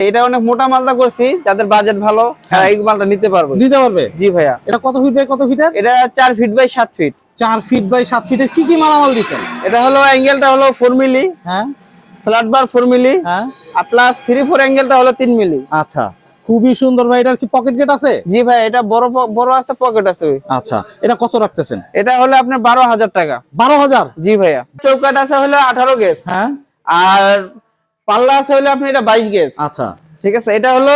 এটা অনেক মোটা মালটা করছি যাদের বাজেট ভালো হ্যাঁ। এই মালটা নিতে পারবে। নিতে পারবে? জি ভাইয়া। এটা কত ফিট বাই কত ফিটের এটা চার ফিট বাই সাত ফিট চার ফিট বাই সাত ফিটের কি কি মালামাল দিচ্ছেন? এটা হলো অ্যাঙ্গেলটা হলো ফোর মিলি হ্যাঁ। ফ্ল্যাট বার ফোর মিলি হ্যাঁ। আর প্লাস থ্রি ফোর অ্যাঙ্গেলটা হলো তিন মিলি আচ্ছা। খুবই সুন্দর ভাই এটার কি পকেট গেট আছে? জি ভাই এটা বড় বড় আছে পকেট আছে আচ্ছা। এটা কত রাখতেছেন? এটা হলো আপনার বারো হাজার টাকা। বারো হাজার? জি ভাইয়া। চৌকাট আছে হলো আঠারো গেজ হ্যাঁ। আর পাল্লা আছে হলো আপনি এটা বাইশ গেজ। আচ্ছা। ঠিক আছে? এটা হলো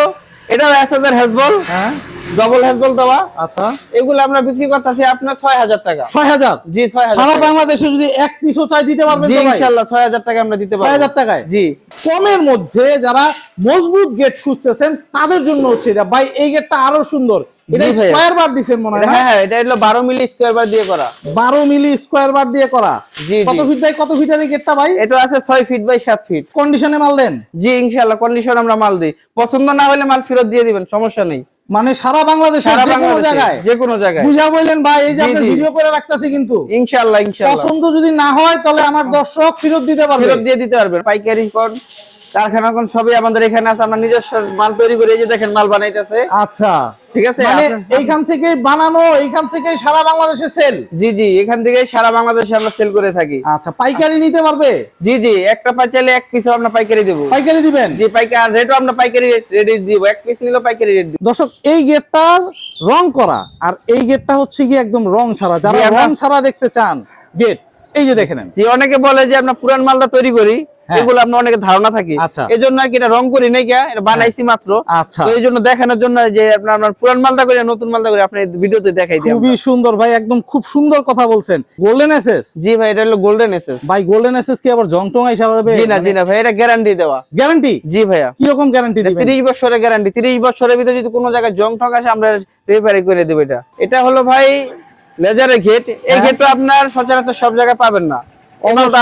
এটাও এক হাজার হেজবল হ্যাঁ। ডবল হেজবল দেওয়া। আচ্ছা। এগুলো আমরা বিক্রি করতেছি আপনার ছয় হাজার টাকা। ছয় হাজার? জি ছয় হাজার সারা বাংলাদেশে যদি এক পিসও চাই দিতে পারবেন জি তো ইনশাল্লাহ ছয় হাজার টাকা আমরা দিতে ছয় পারব। হাজার টাকায়? জি। কমের মধ্যে যারা মজবুত গেট খুঁজতেছেন তাদের জন্য হচ্ছে এটা। ভাই এই গেটটা আরও সুন্দর। এটা বার মনে হয় হ্যাঁ? হ্যাঁ এটা হলো বারো মিলি স্কোয়ার বার দিয়ে করা। বারো মিলি স্কোয়ার বার দিয়ে করা। কত ফিট বাই কত ফিটের গেটটা ভাই? এটা আছে ছয় ফিট বাই সাত ফিট কন্ডিশনে মাল দেন? জি ইনশাল্লাহ কন্ডিশন আমরা মাল দিই। পছন্দ না হলে মাল ফেরত দিয়ে দিবেন সমস্যা নেই। মানে সারা বাংলাদেশে সারা যে কোনো জায়গায়। যে কোনো জায়গায়। বুঝা ভাই এই যে ভিডিও করে রাখতেছি কিন্তু। পছন্দ যদি না হয় তাহলে আমার দর্শক ফেরত দিতে পারবে। ফেরত দিয়ে দিতে পারবেন। পাইকারি কোন কারখানা কোন সবই আমাদের এখানে আছে আমরা নিজস্ব মাল তৈরি করে এই যে দেখেন মাল বানাইতেছে। আচ্ছা। ঠিক আছে? মানে এইখান থেকে বানানো এইখান থেকে সারা বাংলাদেশে সেল জি জি এখান থেকে সারা বাংলাদেশে আমরা সেল করে থাকি। আচ্ছা পাইকারি নিতে পারবে? জি জি একটা এক পিস আমরা পাইকারি দেবো। পাইকারি দিবেন? জি পাইকারি রেটও আমরা পাইকারি রেট দিব। এক পিস নিলেও পাইকারি রেট দিব। দর্শক এই গেটটার রং করা আর এই গেটটা হচ্ছে কি একদম রং ছাড়া। যারা রং ছাড়া দেখতে চান গেট এই যে দেখে নেন। জি অনেকে বলে যে আমরা পুরান মালটা তৈরি করি। এগুলো আপনার অনেকে ধারণা থাকে। আচ্ছা। এই জন্য আর কি এটা রং করি নাই গিয়া এটা বানাইছি মাত্র। আচ্ছা। এই জন্য দেখানোর জন্য যে আপনার আপনার পুরান মালটা করে নতুন মালদা করে আপনি ভিডিওতে দেখাই দিই খুবই সুন্দর ভাই একদম খুব সুন্দর কথা বলছেন। গোল্ডেন এসএস জি ভাই এটা হলো গোল্ডেন এসএস ভাই গোল্ডেন এসএস কি আবার জং টং হিসাবে জি না জি না ভাই এটা গ্যারান্টি দেওয়া। গ্যারান্টি জি ভাইয়া। কি রকম গ্যারান্টি দিবেন? তিরিশ বছরের গ্যারান্টি তিরিশ বছরের ভিতরে যদি কোনো জায়গায় জং টং আসে আমরা রিপেয়ারিং করে দেবো এটা। এটা হলো ভাই লেজারের গেট এই হ্যাঁ। গেটটা আপনার সচরাচর সব জায়গায় পাবেন না।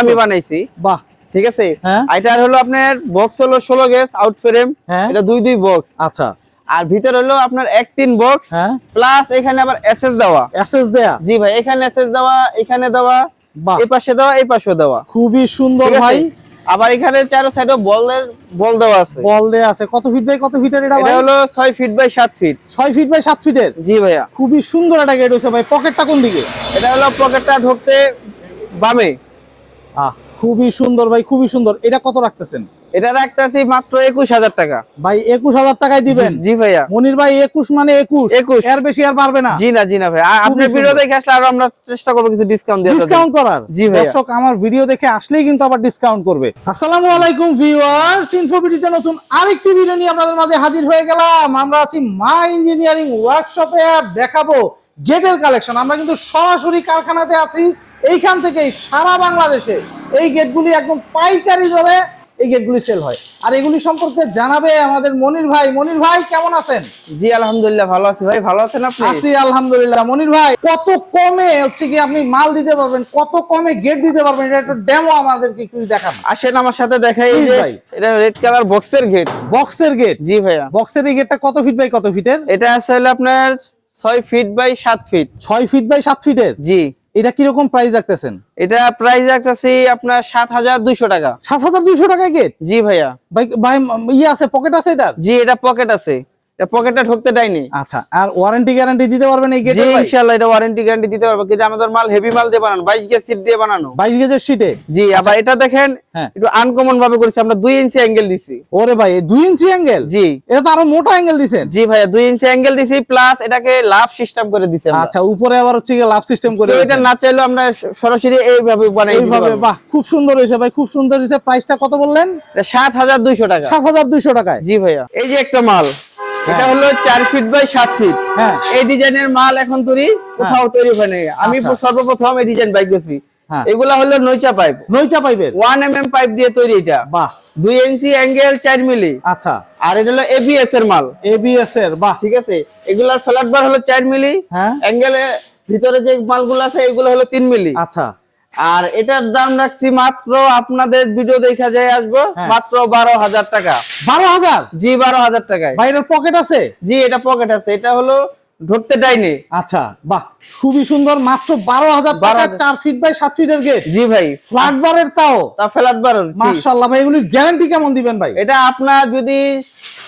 আমি বানাইছি। বাহ। ঠিক আছে? হ্যাঁ। এটার হলো আপনার বক্স হলো ষোলো গেস আউট ফ্রেম। এটা দুই দুই বক্স আচ্ছা। আর ভিতর হলো আপনার এক তিন বক্স হ্যাঁ। প্লাস এখানে আবার এসএস দেওয়া। এসএস দেয়া। জি ভাই এখানে এসএস দেওয়া এখানে দেওয়া এই পাশে দেওয়া এই পাশে দেওয়া। খুবই সুন্দর ভাই। আবার এখানে চারো সাইডে বলের বল দেওয়া আছে। বল দেওয়া আছে। কত ফিট বাই কত ফিটের এটা এটা হলো ছয় ফিট বাই সাত ফিট ছয় ফিট বাই সাত ফিটের জি ভাইয়া। খুবই সুন্দর একটা গেট হয়েছে ভাই। পকেটটা কোন দিকে? এটা হলো পকেটটা ঢুকতে বামে। আহ। খুবই সুন্দর ভাই খুবই সুন্দর। এটা কত রাখতেছেন? এটা রাখতেছি মাত্র একুশ হাজার টাকা। ভাই একুশ হাজার টাকায় দিবেন? জি ভাইয়া। মনির ভাই একুশ মানে একুশ। 21 এর বেশি আর পারবে না। জি না জি না ভাই আপনার ভিডিও দেখে আসলে আরও আমরা চেষ্টা করব কিছু ডিসকাউন্ট ডিসকাউন্ট করার? জি ভাইয়া। দর্শক আমার ভিডিও দেখে আসলেই কিন্তু আবার ডিসকাউন্ট করবে। আসসালামু আলাইকুম ভিউয়ার্স ইনফোবিডিতে নতুন আরেকটি ভিডিও নিয়ে আপনাদের মাঝে হাজির হয়ে গেলাম। আমরা আছি মা ইঞ্জিনিয়ারিং ওয়ার্কশপে আর দেখাবো গেটের কালেকশন আমরা কিন্তু সরাসরি কারখানাতে আছি। এইখান থেকেই সারা বাংলাদেশে এই গেটগুলি একদম পাইকারি দরে এই গেটগুলি সেল হয়। আর এগুলি সম্পর্কে জানাবে আমাদের মনির ভাই। মনির ভাই কেমন আছেন? জি আলহামদুলিল্লাহ ভালো আছি ভাই। ভালো আছেন আপনি? আছি আলহামদুলিল্লাহ। মনির ভাই কত কমে হচ্ছে কি আপনি মাল দিতে পারবেন? কত কমে গেট দিতে পারবেন? এটা একটু ডেমো আমাদেরকে একটু দেখান। আসেন আমার সাথে দেখাই এই যে। এটা রেড কালার বক্সের গেট বক্সের গেট জি ভাইয়া। বক্সের এই গেটটা কত ফিট বাই কত ফিটের এটা আছে হলো আপনার ছয় ফিট বাই সাত ফিট ছয় ফিট বাই সাত ফিটের জি। এটা কীরকম প্রাইস রাখতেছেন? এটা প্রাইস রাখতেছি আপনার সাত হাজার দুইশো টাকা। সাত হাজার দুইশো টাকায় গেট জি ভাইয়া। ভাই ভাই ইয়ে আছে পকেট আছে এটা জি এটা পকেট আছে। পকেটটা ঢুকতে দেয়নি। আচ্ছা আর ওয়ারেন্টি গ্যারান্টি দিতে পারবেন এই জি ইনশাআল্লাহ এটা ওয়ারেন্টি গ্যারান্টি দিতে পারব। কিন্তু আমাদের মাল হেভি মাল দিয়ে বানানো বাইশ গেজ সিট দিয়ে বানানো। বাইশ গেজের সিটে জি আবার এটা দেখেন হ্যাঁ। একটু আনকমন ভাবে করেছি আমরা দুই ইঞ্চি অ্যাঙ্গেল দিছি। ওরে ভাই ইঞ্চি অ্যাঙ্গেল জি। এটা তো আরও মোটা অ্যাঙ্গেল জি ভাইয়া ইঞ্চি অ্যাঙ্গেল দিছি প্লাস এটাকে লাভ সিস্টেম করে দিছি আমরা। আচ্ছা উপরে আবার হচ্ছে লাভ সিস্টেম করে এটা না আমরা সরাসরি এইভাবে বানাই এইভাবে বাহ খুব সুন্দর হয়েছে ভাই খুব সুন্দর হয়েছে। প্রাইসটা কত বললেন? এটা সাত হাজার দুইশো টাকা। সাত হাজার দুইশো টাকায়। জি ভাইয়া। এই যে একটা মাল এটা হলো চার ফিট বাই সাত ফিট হ্যাঁ। এই ডিজাইনের মাল এখন তৈরি কোথাও তৈরি আমি আচ্ছা। সর্বপ্রথম এই ডিজাইন বাইক হ্যাঁ। এগুলা হলো নৈচা পাইপ নইচা ওয়ান এম এম পাইপ দিয়ে তৈরি এটা। বাহ। দুই ইঞ্চি অ্যাঙ্গেল চার মিলি আচ্ছা। আর এটা হলো এবিএস এর মাল। এবিএস এর বাহ। ঠিক আছে? এগুলার ফ্ল্যাট বার হলো চার মিলি হ্যাঁ। অ্যাঙ্গেলে ভিতরে যে মালগুলো আছে এগুলো হলো তিন মিলি আচ্ছা। আর এটার দাম রাখছি মাত্র আপনাদের ভিডিও দেখা যায় আসব হ্যাঁ। মাত্র বারো হাজার টাকা। বারো হাজার? জি বারো হাজার টাকায়। বাইরের পকেট আছে? জি এটা পকেট আছে। এটা হলো ঢুকতে দেয়নি। আচ্ছা বাহ খুবই সুন্দর মাত্র বারো হাজার টাকা চার ফিট বাই সাত ফিটের গেট জি ভাই। ফ্ল্যাট বারের তাও? তা ফ্ল্যাট বার মার্শাল্লাহ ভাই এগুলি গ্যারান্টি কেমন দিবেন ভাই? এটা আপনার যদি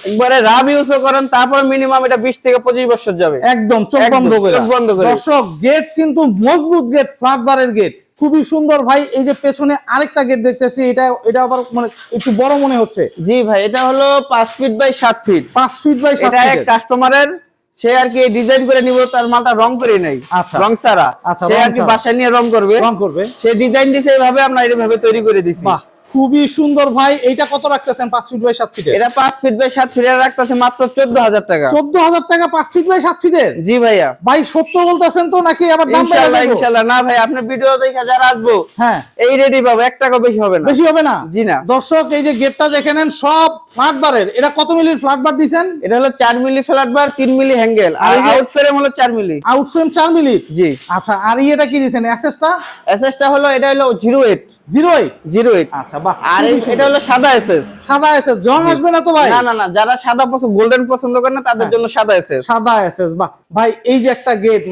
একবারে রাব ইউজও করেন তারপর মিনিমাম এটা বিশ থেকে পঁচিশ বছর যাবে। একদম চোখ বন্ধ করে। চোখ বন্ধ করে। দর্শক গেট কিন্তু মজবুত গেট ফ্ল্যাট বারের গেট খুবই সুন্দর ভাই এই যে পেছনে আরেকটা গেট দেখতেছি এটা এটা আবার মানে একটু বড় মনে হচ্ছে। জি ভাই এটা হলো পাঁচ ফিট বাই সাত ফিট পাঁচ ফিট বাই সাত এক ফিট কাস্টমারের সে আর কি ডিজাইন করে নিব তার মালটা রং করে নাই। আচ্ছা। রং সারা আচ্ছা, সে আর কি। বাসায় নিয়ে রং করবে। রং করবে। সে ডিজাইন দিছে এইভাবে আমরা এইভাবে তৈরি করে দিছি। বাহ। খুবই সুন্দর ভাই। এটা কত রাখতেছেন পাঁচ ফিট বাই সাত ফিটের এটা পাঁচ ফিট বাই সাত ফিট রাখতেছে মাত্র চোদ্দ হাজার টাকা। চোদ্দ হাজার টাকা পাঁচ ফিট বাই সাত ফিটের জি ভাইয়া। ভাই সত্য বলতেছেন তো নাকি? আবার দাম ইনশাল্লাহ না ভাই আপনার ভিডিও দেখে যারা আসব হ্যাঁ। এই রেডি পাবো। এক টাকা বেশি হবে না। বেশি হবে না? জি না। দর্শক এই যে গেটটা দেখে নেন সব ফ্ল্যাট বারের এটা কত মিলির ফ্ল্যাট বার দিছেন? এটা হলো চার মিলি ফ্ল্যাট বার তিন মিলি হ্যাঙ্গেল আর আউট ফ্রেম হলো চার মিলি। আউটফ্রেম চার মিলি? জি। আচ্ছা আর এটা কি দিছেন? এসএসটা এসএসটা হলো এটা হলো জিরো এইট ভাই? এই যে একটা গেট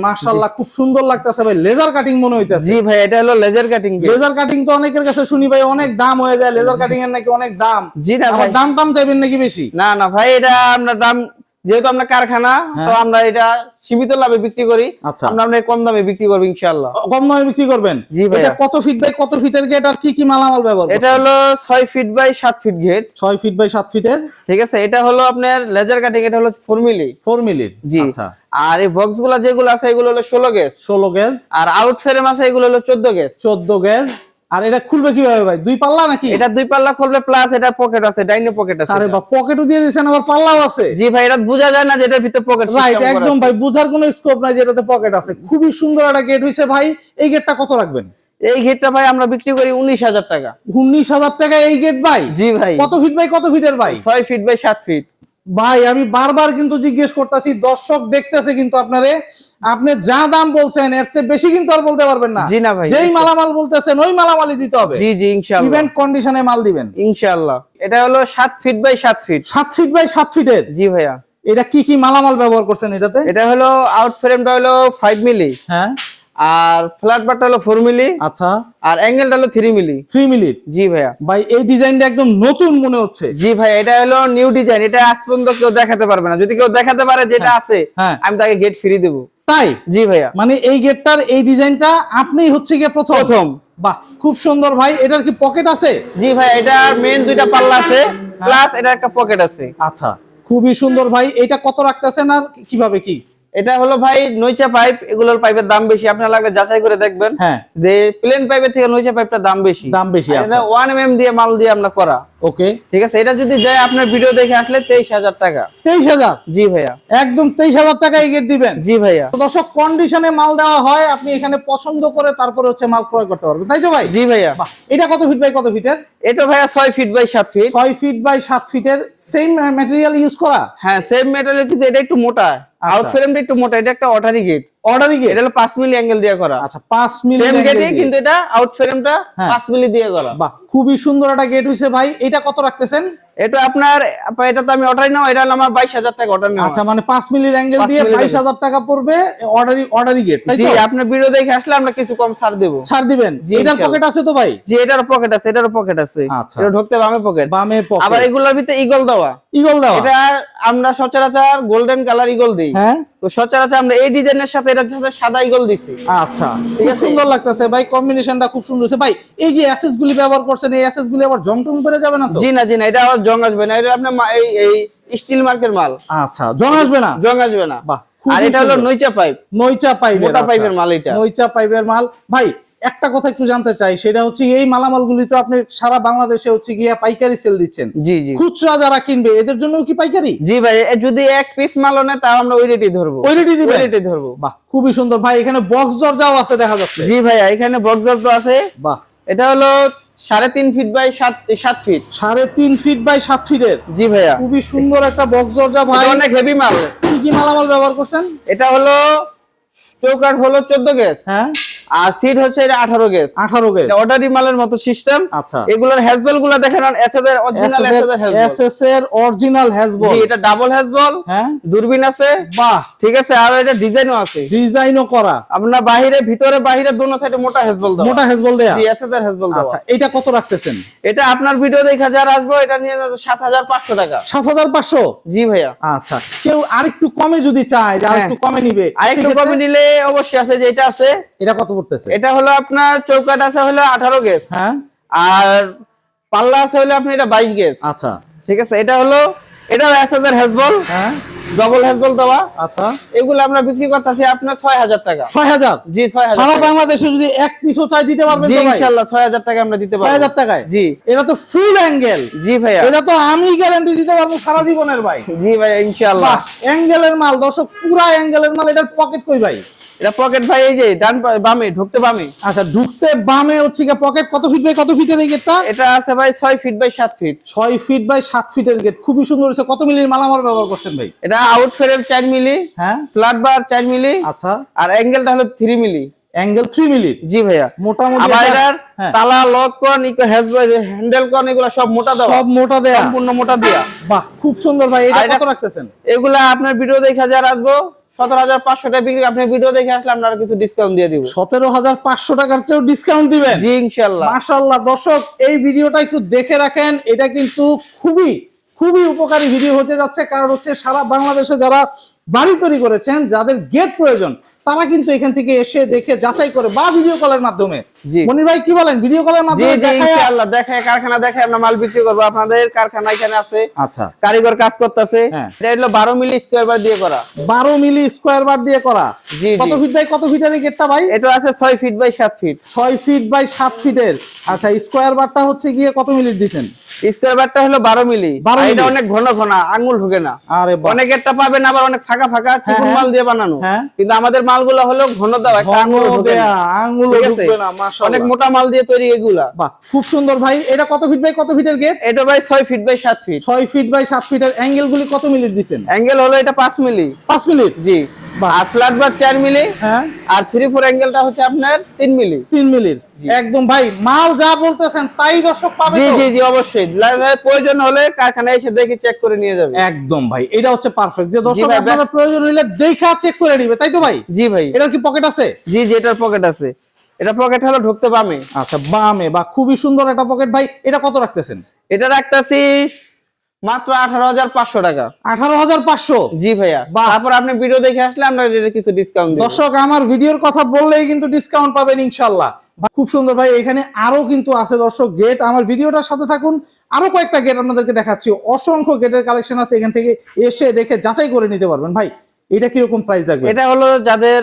খুব সুন্দর লাগতেছে ভাই লেজার কাটিং মনে হইতাছে। জি ভাই এটা হলো লেজার কাটিং লেজার কাটিং তো অনেকের কাছে শুনি ভাই অনেক দাম হয়ে যায় লেজার কাটিং এর নাকি অনেক দাম। জি না ভাই। দাম টাম চাইবেন নাকি বেশি? না না ভাই এটা আমরা দাম যেহেতু আমরা কারখানা তো আমরা এটা সীমিত লাভে বিক্রি করি। আচ্ছা। আমরা কম দামে বিক্রি করব ইনশাআল্লাহ। কম দামে বিক্রি করবেন? জি। এটা কত ফিট বাই কত ফিটের গেট আর কি কি মালামাল ব্যবহার এটা হলো ছয় ফিট বাই সাত ফিট গেট ছয় ফিট বাই সাত ফিটের ঠিক আছে এটা হলো আপনার লেজার কাটিং এটা হলো ফোর মিলি ফোর মিলির জি। আচ্ছা। আর এই বক্সগুলা যেগুলো আছে এগুলো হলো ষোলো গেজ ষোলো গেজ আর আউট ফ্রেম আছে এগুলো হলো চোদ্দ গেজ চোদ্দ গেজ আর এটা খুলবে কীভাবে ভাই? দুই পাল্লা নাকি? এটা দুই পাল্লা খুলবে প্লাস এটা পকেট আছে ডাইনে পকেট আছে আরে এটা। বা পকেটও দিয়ে দিয়েছেন আবার পাল্লাও আছে। জি ভাই এটা বোঝা যায় না যে এটার ভিতরে পকেট রাইট একদম ভাই বুঝার কোনো স্কোপ নাই যেটাতে পকেট আছে। খুবই সুন্দর একটা গেট হইছে ভাই। এই গেটটা কত রাখবেন? এই গেটটা ভাই আমরা বিক্রি করি উনিশ হাজার টাকা। উনিশ হাজার টাকা এই গেট ভাই? জি ভাই। কত ফিট বাই কত ফিটের ভাই? ছয় ফিট বাই সাত ফিট ভাই আমি বারবার কিন্তু জিজ্ঞেস করতেছি দর্শক দেখতেছে কিন্তু আপনারে। আপনি যা দাম বলছেন এর চেয়ে বেশি কিন্তু আর বলতে পারবেন না। জি না ভাই। যেই মালামাল বলতেছেন ওই মালামালই দিতে হবে। জি জি ইনশাল্লাহ ইভেন্ট কন্ডিশনে মাল দিবেন। ইনশাল্লাহ এটা হলো সাত ফিট বাই সাত ফিট সাত ফিট বাই সাত ফিটের জি ভাইয়া। এটা কি কি মালামাল ব্যবহার করছেন এটাতে? এটা হলো আউট ফ্রেমটা হলো ফাইভ মিলি হ্যাঁ। আর ফ্ল্যাট বারটা হলো ফোর মিলি আচ্ছা। আর অ্যাঙ্গেলটা হলো থ্রি মিলি থ্রি মিনিট জি ভাইয়া। ভাই এই ডিজাইনটা একদম নতুন মনে হচ্ছে। জি ভাই এটা হলো নিউ ডিজাইন এটা আজ পর্যন্ত কেউ দেখাতে পারবে না। যদি কেউ দেখাতে পারে যেটা আছে হ্যাঁ। আমি তাকে গেট ফ্রি দেবো। তাই? জি ভাইয়া। মানে এই গেটটার এই ডিজাইনটা আপনিই হচ্ছে গিয়ে প্রথম। প্রথম। বাহ খুব সুন্দর ভাই। এটার কি পকেট আছে? জি ভাই এটা মেন দুইটা পাল্লা আছে প্লাস এটা একটা পকেট আছে। আচ্ছা খুবই সুন্দর ভাই। এটা কত রাখতেছেন আর কীভাবে কি? এটা হলো ভাই নইচা পাইপ এগুলোর পাইপের দাম বেশি। আপনার লাগে যাচাই করে দেখবেন হ্যাঁ। যে প্লেন পাইপের থেকে নইচা পাইপটার দাম বেশি। দাম বেশি, আর এটা আচ্ছা। ওয়ান এম দিয়ে মাল দিয়ে আমরা করা। ওকে ঠিক আছে? এটা যদি যায় আপনার ভিডিও দেখে আসলে তেইশ হাজার টাকা। তেইশ হাজার? জি ভাইয়া। একদম তেইশ হাজার টাকা এই গেট দিবেন। জি ভাইয়া। তো দর্শক কন্ডিশনে মাল দেওয়া হয় আপনি এখানে পছন্দ করে তারপরে হচ্ছে মাল ক্রয় করতে পারবেন। তাই তো ভাই? জি ভাইয়া। এটা কত ফিট বাই কত ফিটের এটা ভাইয়া ছয় ফিট বাই সাত ফিট ছয় ফিট বাই সাত ফিটের সেম ম্যাটেরিয়াল ইউজ করা? হ্যাঁ সেম মেটালের কিন্তু এটা একটু মোটা। আচ্ছা। আউট ফ্রেমটা একটু মোটা এটা একটা অটারি গেট অর্ডারই গেট এটা হলো পাঁচ মিলি অ্যাঙ্গেল দিয়ে করা। আচ্ছা মিলি সেম গেটে কিন্তু এটা আউট ফ্রেমটা হ্যাঁ। মিলি দিয়ে করা। বাহ খুবই সুন্দর একটা গেট হইছে ভাই। এটা কত রাখতেছেন? এটা আপনার এটা তো আমি অটারি নাও এটা হলো আমার বাইশ হাজার টাকা অটার নেওয়া। আচ্ছা মানে অ্যাঙ্গেল দিয়ে মিলির বাইশ হাজার টাকা পড়বে অর্ডারি অর্ডারি গেট জি আপনার ভিডিও দেখে আসলে আমরা কিছু কম ছাড় দেবো। ছাড় দিবেন। এটার পকেট আছে তো ভাই? জি এটারও পকেট আছে এটারও পকেট আছে। আচ্ছা। এটা ঢুকতে বামে পকেট বামে আবার পকেট এগুলোর ভিতরে ইগল দেওয়া। ইগল দেওয়া। এটা আমরা সচরাচর গোল্ডেন কালার ইগল দিই। হ্যাঁ। তো সচরাচর আমরা এই ডিজাইনের সাথে এটা সাথে সাদা ইগল দিছি। আচ্ছা এটা খুব সুন্দর লাগতেছে। ভাই কম্বিনেশনটা খুব সুন্দর হচ্ছে। ভাই এই যে অ্যাসেস গুলি ব্যবহার করছেন এই অ্যাসেস গুলি আবার জং টং করে যাবে না তো? জি না জি না এটা আবার জং আসবে না। এটা আপনার এই এই স্টিল মার্কের মাল। আচ্ছা জং আসবে না? জং আসবে না। বাহ, আর এটা হলো। নইচা পাইপ নইচা পাইপ মোটা আচ্ছা। পাইপের মাল এটা। নইচা পাইপের মাল। ভাই একটা কথা একটু জানতে চাই সেটা হচ্ছে এই মালামালগুলি তো আপনি সারা বাংলাদেশে হচ্ছে গিয়া পাইকারি সেল দিচ্ছেন। জি জি। খুচরা যারা কিনবে এদের জন্য কি পাইকারি? জি ভাই যদি এক পিস মাল নেয় তাও আমরা ওই রেটই ধরবো। ওই রেটই দিবেন? রেটে ধরবো। বাহ খুবই সুন্দর। ভাই এখানে বক্স দরজাও আছে দেখা যাচ্ছে। জি ভাইয়া এখানে বক্স দরজা আছে। বাহ। এটা হলো সাড়ে তিন ফিট বাই সাত সাত ফিট সাড়ে তিন ফিট বাই সাত ফিটের জি ভাইয়া। খুবই সুন্দর একটা বক্স দরজা ভাই এটা অনেক হেভি মাল। কি কি মালামাল ব্যবহার করছেন? এটা হলো চৌকাট হলো চোদ্দ গ্যাস হ্যাঁ। আর সিট হচ্ছে এটা আঠারো গেজ। আঠারো গেজ। অর্ডারি মালের মতো সিস্টেম আচ্ছা। এগুলোর হ্যাজবেলগুলো দেখেন এসএস এর অরিজিনাল এসএস এর এসএস এর অরিজিনাল হ্যাজবল জি এটা ডাবল হ্যাজবল হ্যাঁ। দূরবীন আছে। বাহ। ঠিক আছে আর এটা ডিজাইনও আছে। ডিজাইনও করা। আপনার বাহিরে ভিতরে বাহিরে দোনো সাইডে মোটা হ্যাজবল দাও মোটা হ্যাজবল দেয়া। জি এসএস এর হ্যাজবল দাও আচ্ছা এটা কত রাখতেছেন? এটা আপনার ভিডিও দেখা যারা আসব এটা নিয়ে সাত হাজার পাঁচশো টাকা। সাত হাজার পাঁচশো? জি ভাইয়া। আচ্ছা কেউ আরেকটু কমে যদি চায় যে আরেকটু কমে নিবে আরেকটু কমে নিলে অবশ্যই আছে যে এটা আছে। এটা কত পড়তেছে এটা হলো আপনার চৌকাট আছে হলো আঠারো গেজ। হ্যাঁ। আর পাল্লা আছে হলো আপনি এটা বাইশ গেজ। আচ্ছা। ঠিক আছে এটা হলো এটা এক হাজার হ্যাঁ। ডবল হ্যাজবল দেওয়া। আচ্ছা। এগুলো আমরা বিক্রি করতেছি আপনার ছয় হাজার টাকা। ছয় হাজার? জি ছয় হাজার সারা বাংলাদেশে যদি এক পিসও চাই দিতে পারবেন জি ছয় হাজার টাকা আমরা দিতে পারব। টাকায়? জি। এটা তো ফুল অ্যাঙ্গেল জি ভাইয়া। এটা তো আমি গ্যারান্টি দিতে পারব সারা জীবনের ভাই। জি ভাইয়া ইনশাল্লাহ। অ্যাঙ্গেলের মাল দর্শক পুরা অ্যাঙ্গেলের মাল এটার পকেট কই ভাই? এটা পকেট ভাই এই যে ডান বামে ঢুকতে বামে। আচ্ছা ঢুকতে বামে হচ্ছে গিয়ে পকেট কত ফিট বাই কত ফিটের এই গেটটা এটা আছে ভাই ছয় ফিট বাই সাত ফিট ছয় ফিট বাই সাত ফিটের গেট খুবই সুন্দর হয়েছে। কত মিলির মালামাল ব্যবহার করছেন ভাই? এটা আউট ফ্রেম চার মিলি হ্যাঁ। ফ্ল্যাট বার চার মিলি আচ্ছা। আর অ্যাঙ্গেলটা হলো থ্রি মিলি। অ্যাঙ্গেল থ্রি মিলির জি ভাইয়া। মোটামুটি আবার হ্যাঁ, তালা লক কন হ্যান্ডেল কন এগুলো সব মোটা দেওয়া। সব মোটা দেয়া। সম্পূর্ণ মোটা দেওয়া বাহ খুব সুন্দর ভাই। এটা কত রাখতেছেন? এগুলা আপনার ভিডিও দেখে যারা আসব সতেরো হাজার পাঁচশো টাকা বিক্রি আপনি ভিডিও দেখে আসলে আপনার কিছু ডিসকাউন্ট দিয়ে দিব। সতেরো হাজার পাঁচশো টাকার চেয়েও ডিসকাউন্ট দিবেন। জি ইনশাল্লাহ। মাশাল্লাহ দর্শক এই ভিডিওটা একটু দেখে রাখেন। এটা কিন্তু খুবই খুবই উপকারী ভিডিও হতে যাচ্ছে। কারণ হচ্ছে সারা বাংলাদেশে যারা বাড়ি তৈরি করেছেন যাদের গেট প্রয়োজন তারা কিন্তু এখান থেকে এসে দেখে যাচাই করে বা ভিডিও কলের মাধ্যমে। মনির ভাই কি বলেন? ভিডিও কলের মাধ্যমে দেখায়া- দেখায় কারখানা দেখায় আমরা মাল বিক্রি করব। আপনাদের কারখানা এখানে আছে। আচ্ছা। কারিগর কাজ করতেছে। হ্যাঁ। এটা হলো বারো মিলি স্কোয়ার বার দিয়ে করা। বারো মিলি স্কোয়ার বার দিয়ে করা। জি, কত ফিট বাই কত ফিটের গেটটা ভাই? এটা আছে ছয় ফিট বাই সাত ফিট ছয় ফিট বাই সাত ফিটের আচ্ছা স্কোয়ার বারটা হচ্ছে গিয়ে কত মিলি দিচ্ছেন? স্কোয়ার হলো বারো মিলি। এটা অনেক ঘন ঘন আঙুল ঢুকে না। আরে অনেকেরটা পাবেন আবার অনেক ফাঁকা ফাঁকা চিকন। মাল দিয়ে বানানো। কিন্তু আমাদের মালগুলো হলো ঘন একটা না। না, মাশাআল্লাহ। অনেক মোটা মাল দিয়ে তৈরি এগুলা। বাহ খুব সুন্দর ভাই। এটা কত ফিট বাই কত ফিটের গেট এটা ভাই ছয় ফিট বাই সাত ফিট ছয় ফিট বাই সাত ফিটের অ্যাঙ্গেল গুলি কত মিনিট দিচ্ছেন অ্যাঙ্গেল হলো এটা পাঁচ মিলি। পাঁচ মিনিট জি। আর ফ্ল্যাট বার চার মিলি। হ্যাঁ। আর থ্রি ফোর অ্যাঙ্গেলটা হচ্ছে আপনার তিন মিলি। তিন মিনিট একদম ভাই মাল যা বলতেছেন তাই দর্শক পাবে জি জি জি অবশ্যই। প্রয়োজন হলে কারখানায় এসে দেখে চেক করে নিয়ে যাবে। একদম ভাই এটা হচ্ছে পারফেক্ট যে দর্শক আপনারা প্রয়োজন হইলে দেখা চেক করে নিবে তাই তো ভাই? জি ভাই। এটার কি পকেট আছে? জি জি এটার পকেট আছে। এটা পকেট হলো ঢুকতে বামে। আচ্ছা বামে বা খুবই সুন্দর একটা পকেট ভাই এটা কত রাখতেছেন? এটা রাখতেছি মাত্র আঠারো হাজার পাঁচশো টাকা। আঠারো হাজার পাঁচশো? জি ভাইয়া। তারপর আপনি ভিডিও দেখে আসলে আমরা কিছু ডিসকাউন্ট দর্শক আমার ভিডিওর কথা বললেই কিন্তু ডিসকাউন্ট পাবেন ইনশাল্লাহ। খুব সুন্দর ভাই, এখানে আরও কিন্তু আছে দর্শক গেট আমার ভিডিওটার সাথে থাকুন। আরও কয়েকটা গেট আপনাদেরকে দেখাচ্ছি। অসংখ্য গেটের কালেকশন আছে। এখান থেকে এসে দেখে যাচাই করে নিতে পারবেন ভাই। এটা কীরকম প্রাইস লাগবে? এটা হলো যাদের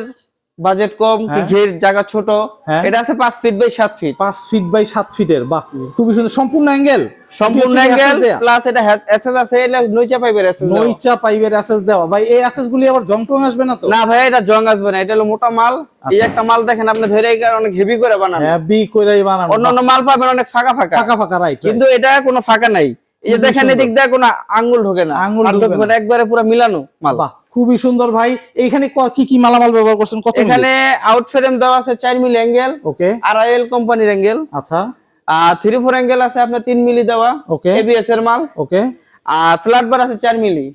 বাজেট কম হ্যাঁ। ঘের জায়গা ছোট হ্যাঁ। এটা আছে পাঁচ ফিট বাই সাত ফিট পাঁচ ফিট বাই সাত ফিটের বাহ খুবই সুন্দর সম্পূর্ণ অ্যাঙ্গেল সম্পূর্ণ অ্যাঙ্গেল প্লাস এটা এসএস আছে এটা নইচা এসএস নইচা পাইপের দেওয়া। ভাই এই গুলি আবার জং টং আসবে না তো? না ভাই এটা জং আসবে না এটা হলো মোটা মাল। এই একটা মাল দেখেন আপনি ধরে অনেক হেভি করে বানানো। হ্যাভি কইরাই বানানো। অন্য অন্য মাল পাবেন অনেক ফাঁকা ফাঁকা। ফাঁকা ফাঁকা রাইট কিন্তু এটা কোনো ফাঁকা নাই। এই যে দেখেন এদিক দিয়ে কোনো আঙ্গুল ঢোকে না। আঙ্গুল ঢুকবে না, একবারে পুরো মিলানো মাল। খুবই সুন্দর ভাই। এইখানে ক- কি মালামাল ব্যবহার করছেন? কত এখানে আউট ফ্রেম দেওয়া আছে চার মিলি অ্যাঙ্গেল ওকে। আর এল কোম্পানির অ্যাঙ্গেল আচ্ছা। আর থ্রি ফোর অ্যাঙ্গেল আছে আপনার তিন মিলি দেওয়া ওকে। এবিএস এর মাল। ওকে। আর ফ্ল্যাট বার আছে চার মিলি।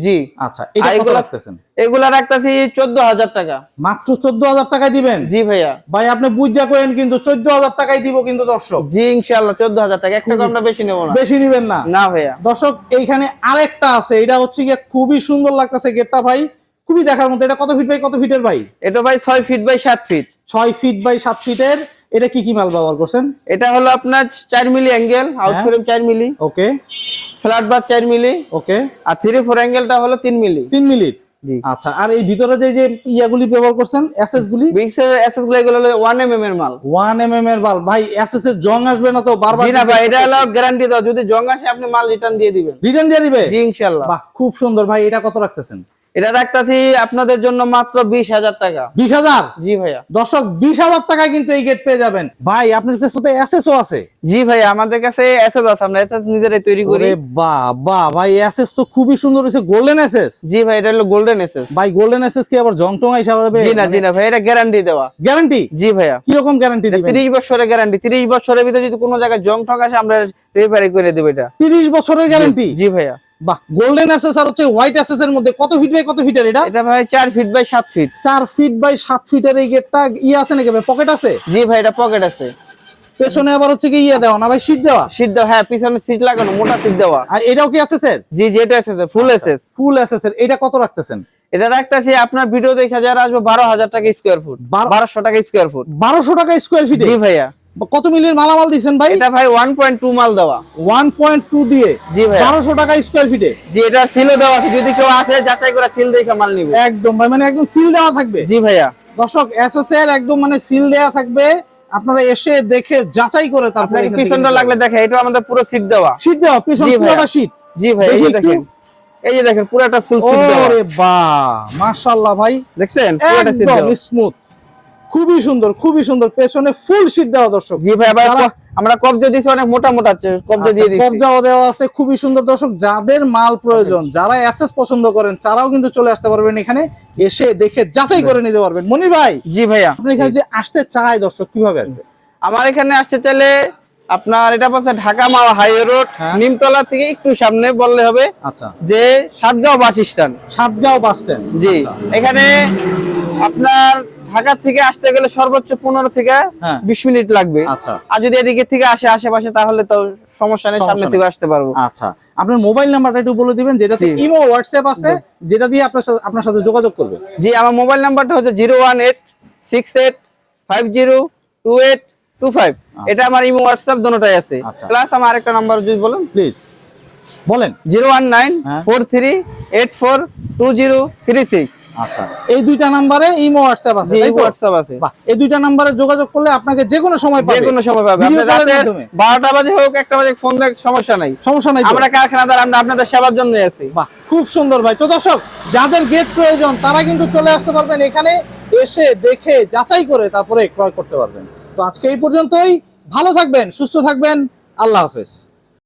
জি। আচ্ছা এটা কত রাখতেছেন? এগুলা রাখতেছি চোদ্দ হাজার টাকা। মাত্র চোদ্দ হাজার টাকায় দিবেন? জি ভাইয়া। ভাই আপনি বুঝা করেন কিন্তু চোদ্দ হাজার টাকায় দিব কিন্তু দর্শক। জি টাকা। একটা আমরা বেশি নেব না। বেশি নিবেন না। না ভাইয়া। দর্শক এইখানে আরেকটা আছে এটা হচ্ছে খুবই সুন্দর লাগতেছে গেটটা ভাই। খুবই দেখার মতো। এটা কত ফিট বাই কত ফিটের ভাই? এটা ভাই ছয় ফিট বাই সাত ফিট ছয় ফিট বাই সাত ফিটের এটা কি কি মাল ব্যবহার করছেন? এটা হলো আপনার চার মিলি অ্যাঙ্গেল আউট। ফ্রেম চার মিলি। ওকে ফ্ল্যাট বার চার মিলি। ওকে আর থ্রি ফোর অ্যাঙ্গেলটা হলো তিন মিলি। তিন মিলি? জি। আচ্ছা আর এই ভিতরে যে যে ইয়াগুলি ব্যবহার করছেন এসএস গুলি? বিক্সের এসএসগুলো এগুলো হলো ওয়ান এম এর মাল। ওয়ান এম এম এর বাল ভাই এসএস এর জং আসবে না তো? বারবার না ভাই এটা হলো গ্যারান্টি দাও। যদি জং আসে আপনি মাল রিটার্ন দিয়ে দিবেন। রিটার্ন দিয়ে দিবে? জি ইনশাল্লাহ বাহ খুব সুন্দর। ভাই এটা কত রাখতেছেন? এটা রাখতেছি আপনাদের জন্য মাত্র বিশ হাজার টাকা। বিশ হাজার? জি ভাইয়া। দর্শক বিশ হাজার টাকায় কিন্তু এই গেট পেয়ে যাবেন। ভাই আপনার কাছে তো এসএসও আছে। জি ভাইয়া আমাদের কাছে এসএস আছে আমরা এসএস নিজেরাই তৈরি করি। বাহ বাহ ভাই এসএস তো খুবই সুন্দর হয়েছে গোল্ডেন এসএস জি ভাই এটা হলো গোল্ডেন এসএস ভাই গোল্ডেন এসএস কি আবার জং টং হিসাবে জি না জি না ভাই এটা গ্যারান্টি দেওয়া। গ্যারান্টি জি ভাইয়া। কীরকম গ্যারান্টি দিবেন? তিরিশ বছরের গ্যারান্টি তিরিশ বছরের ভিতরে যদি কোনো জায়গায় জং ঠং আসে আমরা রিপেয়ারিং করে দেবো এটা। তিরিশ বছরের গ্যারান্টি জি ভাইয়া। বাহ গোল্ডেন আর হচ্ছে হোয়াইট এসএস এর মধ্যে কত ফিট বাই কত ফিটের এটা? এটা ভাই feet by feet feet by ফিটের এই গেটটা আছে নাকি ভাই? পকেট আছে? জি ভাই এটা পকেট আছে। পেছনে আবার হচ্ছে কি ইয়ে দেওয়া না ভাই সিট দেওয়া? সিট দেওয়া হ্যাঁ পিছনে সিট লাগানো মোটা সিট দেওয়া। আর এটাও কি আছে স্যার জি জি এটা এসেছে ফুল ফুল এসএস এর। এটা কত রাখতেছেন? এটা রাখতেছি আপনার ভিডিও দেখা যারা আসবে বারো হাজার টাকা স্কোয়ার ফুট বারো- বারোশো টাকা স্কোয়ার ফুট বারোশো টাকা স্কোয়ার ফিটে জি ভাইয়া। কত মিলিয়ন মালামাল দিচ্ছেন ভাই? এটা ভাই ওয়ান পয়েন্ট টু মাল দেওয়া। ওয়ান পয়েন্ট টু দিয়ে। জি ভাইয়া বারোশো টাকা স্কোয়ার ফিটে জি এটা সিলও দেওয়া আছে। যদি কেউ আসে যাচাই করে সিল দেখে মাল নিবে। একদম ভাই মানে একদম সিল দেওয়া থাকবে। জি ভাইয়া। দর্শক এসএস এর একদম মানে সিল দেওয়া থাকবে। আপনারা এসে দেখে যাচাই করে তারপরে পিছনটা লাগলে দেখে এটা আমাদের পুরো সিট দেওয়া। সিট দেওয়া পিছন পুরোটা শীট জি ভাই এই যে দেখেন। এই যে দেখেন পুরোটা ফুল সিট দেওয়া। ওরে বাহ মাশাআল্লাহ ভাই। দেখছেন? পুরোটা সিট দেওয়া। স্মুথ খুবই সুন্দর খুবই সুন্দর। পেছনে ফুল শীট দেওয়া দর্শক। জি ভাই আমরা কবজ দিয়েছি অনেক মোটা মোটা আছে কবজ দিয়ে আচ্ছা, দিয়েছি কবজাও দেওয়া আছে খুবই সুন্দর দর্শক। যাদের মাল প্রয়োজন যারা অ্যাসেস পছন্দ করেন তারাও কিন্তু চলে আসতে পারবেন এখানে। এসে দেখে যাচাই করে নিতে পারবেন। মনির ভাই জি ভাইয়া। আপনি এখানে যদি আসতে চায় দর্শক কীভাবে আসবে? আমার এখানে আসতে চাইলে আপনার এটা পাশে ঢাকা মাওয়া হাইওয়ে রোড হ্যাঁ। নিমতলা থেকে একটু সামনে বললে হবে আচ্ছা। যে Satgaon bus stand. Satgaon bus stand. জি। এখানে আপনার ঢাকা থেকে আসতে গেলে সর্বোচ্চ পনেরো থেকে হ্যাঁ। বিশ মিনিট লাগবে। আচ্ছা। আর যদি এদিকে থেকে আসে আশেপাশে তাহলে তো সমস্যা নেই সামনে থেকে আসতে পারব। আচ্ছা। আপনার মোবাইল নাম্বারটা একটু বলে দিবেন যেটা। ইমো হোয়াটসঅ্যাপ আছে যেটা দিয়ে আপনার সাথে আপনার সাথে যোগাযোগ করবে। জি আমার মোবাইল নাম্বারটা হচ্ছে zero one eight six eight five zero two eight two five. এটা আমার ইমো হোয়াটসঅ্যাপ দুটোটাই আছে। আচ্ছা। প্লাস আমার আরেকটা নাম্বার যদি বলেন। প্লিজ। বলেন। জিরো ওয়ান নাইন হ্যাঁ। Four three eight four two zero three six. আচ্ছা। এই দুইটা নাম্বারে ইমো হোয়াটসঅ্যাপ আছে জি হোয়াটসঅ্যাপ আছে। এই দুইটা নাম্বারে যোগাযোগ করলে আপনাকে যে কোনো সময় পাবে। যে কোনো সময় পাবে। ভিডিও আপনার কলের বারোটা বাজে হোক একটা বাজে ফোন দেখ সমস্যা নাই। সমস্যা নাই তো? আমরা কারখানাদার আমরা আপনাদের সেবার জন্য আছি। বাহ খুব সুন্দর ভাই। তো দর্শক যাদের গেট প্রয়োজন তারা কিন্তু চলে আসতে পারবেন এখানে এসে দেখে যাচাই করে তারপরে ক্রয় করতে পারবেন। তো আজকে এই পর্যন্তই। ভালো থাকবেন সুস্থ থাকবেন। আল্লাহ হাফেজ।